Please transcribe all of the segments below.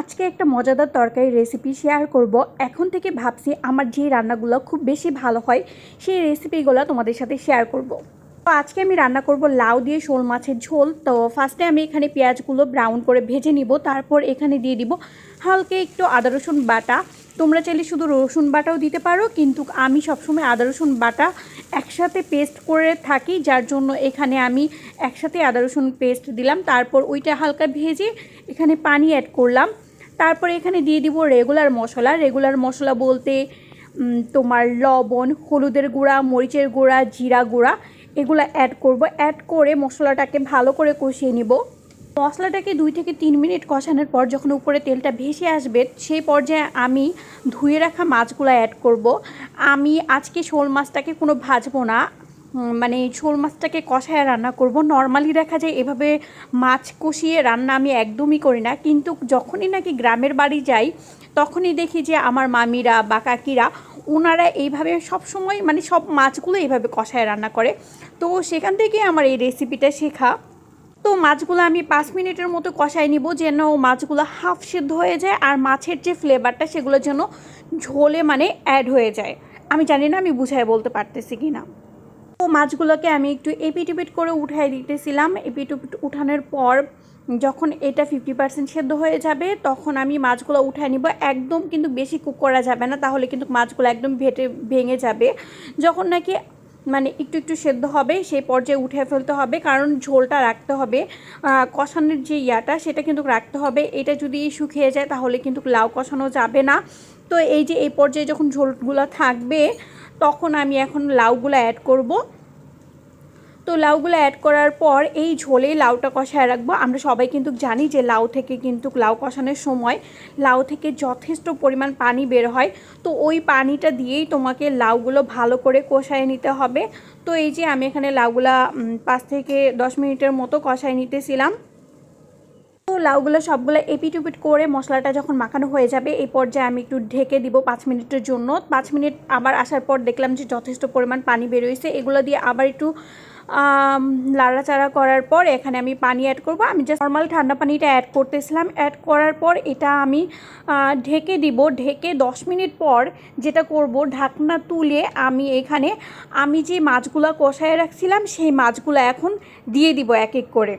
আজকে একটা মজাদার তরকারি রেসিপি শেয়ার করব। এখন থেকে ভাবছি আমার যে রান্নাগুলো খুব বেশি ভালো হয়, সেই রেসিপিগুলো তোমাদের সাথে শেয়ার করব। তো আজকে আমি রান্না করব লাউ দিয়ে শোল মাছের ঝোল। তো ফার্স্টে আমি এখানে পেঁয়াজগুলো ব্রাউন করে ভেজে নিব, তারপর এখানে দিয়ে দিব হালকা একটু আদা, রসুন বাটা। তোমরা চাইলে শুধু রসুন বাটাও দিতে পারো, কিন্তু আমি সবসময় আদা, রসুন বাটা একসাথে পেস্ট করে থাকি, যার জন্য এখানে আমি একসাথে আদা, রসুন পেস্ট দিলাম। তারপর ওইটা হালকা ভেজে এখানে পানি অ্যাড করলাম। তারপর এখানে দিয়ে দিব রেগুলার মশলা। রেগুলার মশলা বলতে তোমার লবণ, হলুদের গুঁড়া, মরিচের গুঁড়া, জিরা গুঁড়া, এগুলো অ্যাড করব। অ্যাড করে মশলাটাকে ভালো করে কষিয়ে নিব। মশলাটাকে দুই থেকে তিন মিনিট কষানোর পর যখন উপরে তেলটা ভেসে আসবে, সেই পর্যায়ে আমি ধুয়ে রাখা মাছগুলো অ্যাড করব। আমি আজকে শোল মাছটাকে কোনো ভাজবো না। মানে শোল মাছটাকে কষায় রান্না করব। নর্মালি দেখা যায় এভাবে মাছ কষিয়ে রান্না আমি একদমই করি না। কিন্তু যখনই নাকি গ্রামের বাড়ি যাই, তখনই দেখি যে আমার মামিরা বা কাকিরা ওনারা এইভাবে সব সময় মানে সব মাছগুলো এইভাবে কষায় রান্না করে। তো সেখান থেকে আমার এই রেসিপিটা শেখা। তো মাছগুলো আমি পাঁচ মিনিটের মতো কষাই নিব যেন মাছগুলো হাফ সিদ্ধ হয়ে যায় আর মাছের যে ফ্লেভারটা সেগুলো যেন ঝোলে মানে অ্যাড হয়ে যায়। আমি জানি না আমি বুঝাই বলতে পারতেছি কি না তো মাছগুলোকে আমি একটু এপিটিপিট করে উঠাই দিতেছিলাম। এপিটিপিট উঠানোর পর যখন এটা ফিফটি পার্সেন্ট সেদ্ধ হয়ে যাবে, তখন আমি মাছগুলো উঠায় নিব। একদম কিন্তু বেশি কুক করা যাবে না, তাহলে কিন্তু মাছগুলো একদম ভেটে ভেঙে যাবে। যখন নাকি মানে একটু একটু সেদ্ধ হবে, সেই পর্যায়ে উঠে ফেলতে হবে, কারণ ঝোলটা রাখতে হবে। কষানোর যে ইয়াটা, সেটা কিন্তু রাখতে হবে। এটা যদি শুকিয়ে যায়, তাহলে কিন্তু লাউ কষানো যাবে না। তো এই যে এই পর্যায়ে যখন ঝোলগুলো থাকবে, তখন আমি এখন লাউগুলো অ্যাড করব। তো লাউগুলো অ্যাড করার পর এই ঝোলে লাউটা কষায় রাখব। আমরা সবাই কিন্তু জানি যে লাউ থেকে কিন্তু লাউ কষানোর সময় লাউ থেকে যথেষ্ট পরিমাণ পানি বের হয়। তো ওই পানিটা দিয়েই তোমাকে লাউগুলো ভালো করে কষায় নিতে হবে। তো এই যে আমি এখানে লাউগুলা পাঁচ থেকে দশ মিনিটের মতো কষায় নিতেছিলাম। লাউগুলো সবগুলো এপিটুপিট করে মশলাটা যখন মাখানো হয়ে যাবে, এই পর্যায়ে আমি একটু ঢেকে দিব পাঁচ মিনিটের জন্য। পাঁচ মিনিট আবার আসার পর দেখলাম যে যথেষ্ট পরিমাণ পানি বেরোয়েছে এগুলো দিয়ে আবার একটু লাড়াচাড়া করার পর এখানে আমি পানি অ্যাড করব। আমি জাস্ট নর্মাল ঠান্ডা পানিটা অ্যাড করতেছিলাম। অ্যাড করার পর এটা আমি ঢেকে দিব। ঢেকে দশ মিনিট পর যেটা করব, ঢাকনা তুলে আমি এখানে, আমি যে মাছগুলো কষায় রাখছিলাম, সেই মাছগুলো এখন দিয়ে দিব এক এক করে।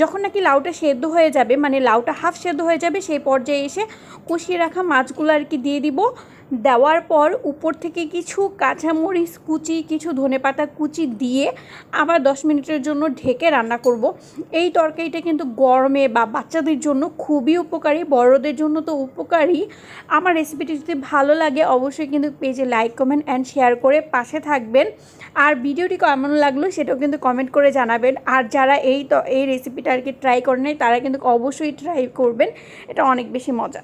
যখন নাকি লাউটা সেদ্ধ হয়ে যাবে মানে লাউটা হাফ সেদ্ধ হয়ে যাবে, সেই পর্যায়ে এসে কষিয়ে রাখা মাছগুলো আর কি দিয়ে দিব। দেওয়ার পর উপর থেকে কিছু কাঁচামরিচ কুচি, কিছু ধনেপাতা কুচি দিয়ে আবার দশ মিনিটের জন্য ঢেকে রান্না করব। এই তরকারিটা কিন্তু গরমে বা বাচ্চাদের জন্য খুবই উপকারী, বড়দের জন্য তো উপকারী। আমার রেসিপিটি যদি ভালো লাগে অবশ্যই কিন্তু পেজে লাইক কমেন্ট অ্যান্ড শেয়ার করে পাশে থাকবেন। আর ভিডিওটি কেমন লাগল সেটাও কিন্তু কমেন্ট করে জানাবেন। আর যারা এই এই রেসিপিটা আর কি ট্রাই করেন তারা কিন্তু অবশ্যই ট্রাই করবেন। এটা অনেক বেশি মজা।